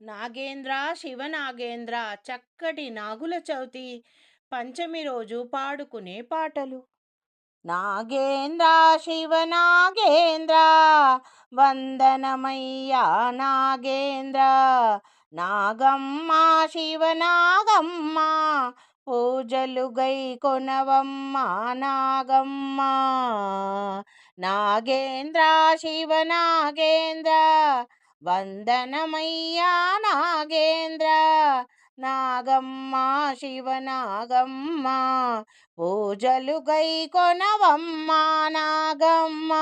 నాగేంద్ర శివనాగేంద్ర చక్కటి నాగుల చవితి పంచమి రోజు పాడుకునే పాటలు. నాగేంద్ర శివనాగేంద్ర వందనమయ్యా నాగేంద్ర నాగమ్మ శివనాగమ్మ పూజలు గై కొనవమ్మ నాగమ్మ. నాగేంద్ర శివనాగేంద్ర వందనమయ్యా నాగేంద్ర నాగమ్మ శివనాగమ్మ పూజలు గై కొనవమ్మ నాగమ్మ.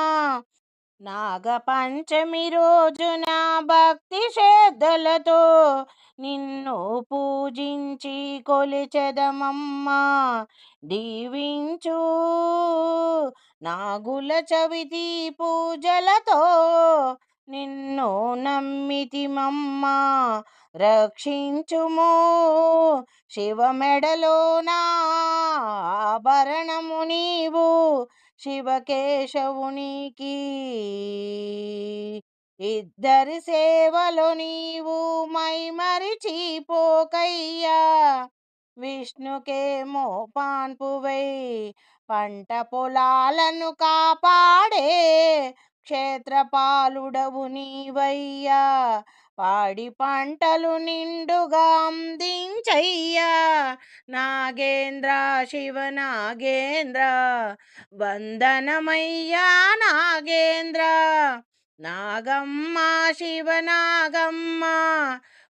నాగపంచమి రోజున భక్తి శ్రద్ధలతో నిన్ను పూజించి కొలిచెదమమ్మా. దీవించు నాగుల చవితి పూజలతో నిన్ను నమ్మితిమమ్మా రక్షించుము. శివ మెడలోనా ఆభరణము నీవు శివకేశవునికి ఇద్దరి సేవలో నీవు మై మరిచిపోకయ్యా విష్ణుకేమో పాన్పువై పంట పొలాలను కాపాడే క్షేత్రపాలుడవు నీవయ్యా. పాడి పంటలు నిండుగా అందించయ్యా. నాగేంద్ర శివ నాగేంద్ర వందనమయ్యా నాగేంద్ర నాగమ్మ శివ నాగమ్మ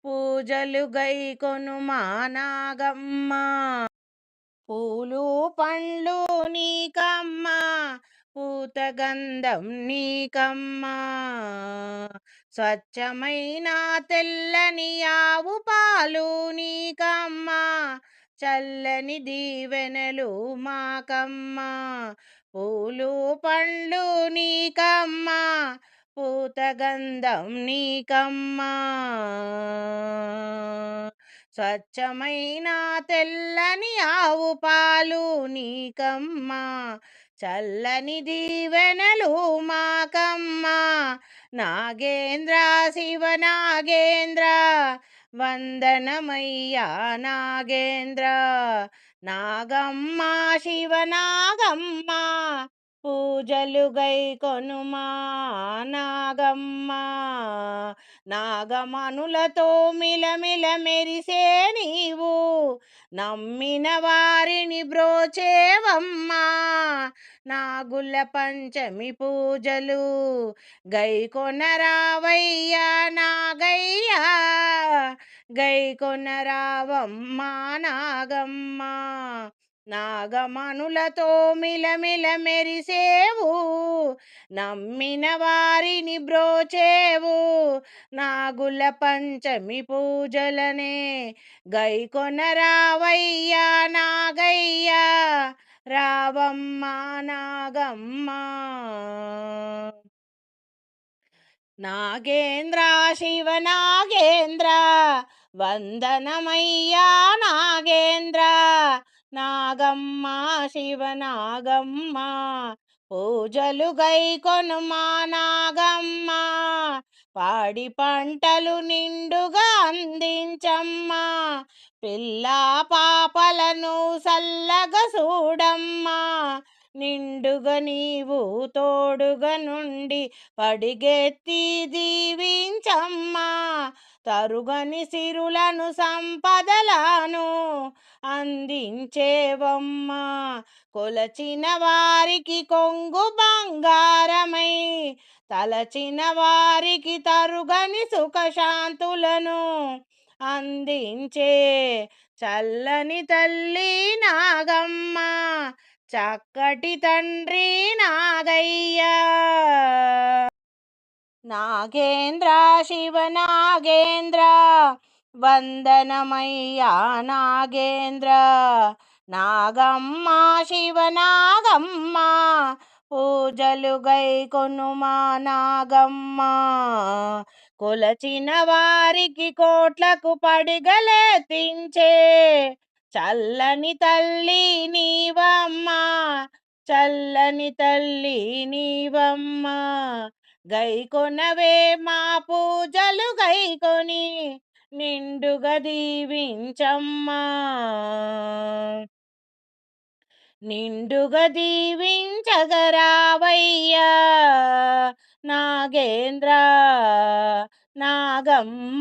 పూజలు గైకొను మా నాగమ్మ. పూలు పండ్లు నీకమ్మ పూతగంధం నీకమ్మా. స్వచ్ఛమైన తెల్లని ఆవు పాలు నీకమ్మా. చల్లని దీవెనలు మాకమ్మా. పూలు పండ్లు నీకమ్మా. పూతగంధం నీకమ్మా. స్వచ్ఛమైన తెల్లని ఆవు పాలు నీకమ్మా. చల్లని దీవెనలు మాకమ్మ. నాగేంద్ర శివ నాగేంద్ర వందనమయ్యా నాగేంద్ర. నాగమ్మ శివ నాగమ్మ పూజలు గై కొనుమా నాగమ్మ. నాగమనులతో మిలమిల మెరిసే నీవు నమ్మిన వారిని బ్రోచేవమ్మా. నాగుల పంచమి పూజలు గై కొనరావయ్యా నాగయ్యా. గై కొనరావమ్మా నాగమ్మా. నాగమనులతో మిలమిల మెరిసేవు నమ్మిన వారిని బ్రోచేవు. నాగుల పంచమి పూజలనే గై కొనరావయ్యా నాగయ్యా రావమ్మ నాగమ్మ. నాగేంద్ర శివ నాగేంద్ర వందనమయ్యా నాగేంద్ర. నాగమ్మ శివ నాగమ్మ పూజలు గై కొనుమా నాగమ్మ పాడి పంటలు నిండుగా అందించమ్మా పిల్ల పాపలను సల్లగ చూడమ్మా నిండుగా నీవు తోడుగా నుండి పడిగెత్తి దీవించమ్మా తరుగని సిరులను సంపదలను అందించేవమ్మా. కొలచిన వారికి కొంగు బంగారమై తలచిన వారికి తరుగని సుఖశాంతులను అందించే చల్లని తల్లి నాగమ్మ చక్కటి తండ్రి నాగయ్య. నాగేంద్ర శివ నాగేంద్ర వందనమయ్యా నాగేంద్ర. నాగమ్మ శివ నాగమ్మ పూజలు గై కొనుమా నాగమ్మ. కొలచిన వారికి కోట్లకు పడిగలెత్తించే చల్లని తల్లి నీవమ్మ చల్లని తల్లి నీవమ్మ. గై కొనవే మా పూజలు గై కొని నిండుగా దీవించమ్మా నిండుగా దీవించగరావయ్యా నాగేంద్ర నాగమ్మ.